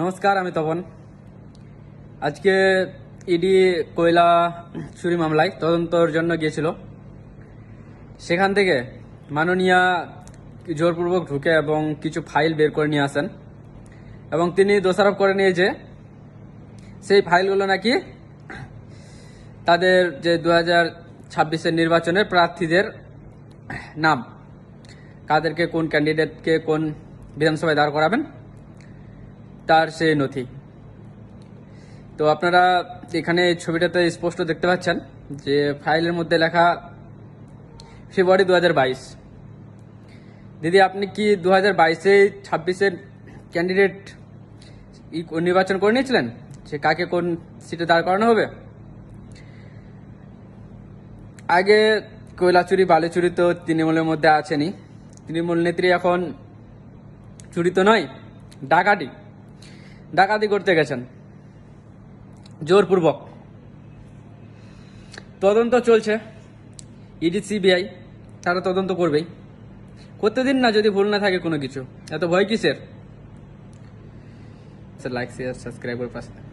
নমস্কার, আমি তপন। আজকে ইডি কয়লা চুরি মামলায় তদন্তর জন্য গিয়েছিল। সেখান থেকে মাননীয়া জোরপূর্বক ঢুকে এবং কিছু ফাইল বের করে নিয়ে আসেন এবং তিনি দোষারোপ করে নিয়ে যে সেই ফাইলগুলো নাকি তাদের যে দু হাজার ছাব্বিশের নির্বাচনের প্রার্থীদের নাম, কাদেরকে কোন ক্যান্ডিডেটকে কোন বিধানসভায় দাঁড় করাবেন তার সে নথি। তো আপনারা এখানে ছবিটাতে স্পষ্ট দেখতে পাচ্ছেন যে ফাইলের মধ্যে লেখা, ফেব্রুয়ারি দু হাজার বাইশ। দিদি, আপনি কি দু হাজার বাইশে ছাব্বিশের ক্যান্ডিডেট নির্বাচন করে নিয়েছিলেন? যে কাকে কোন সিটে দাঁড় করানো হবে? আগে কয়লা চুরি বালি চুরি তো তৃণমূলের মধ্যে আছেনি তৃণমূল নেত্রী এখন চুরি তো নয় ডাকাতি ডাকাতি করতে গেছেন। জোরপূর্বক। তদন্ত চলছে। ইডি, সিবিআই, তারা তদন্ত করবেই। করতে দিন না যদি ভুল না থাকে কোনো কিছু। এত ভয় কিসের? লাইক শেয়ার সাবস্ক্রাইব করে পাশে।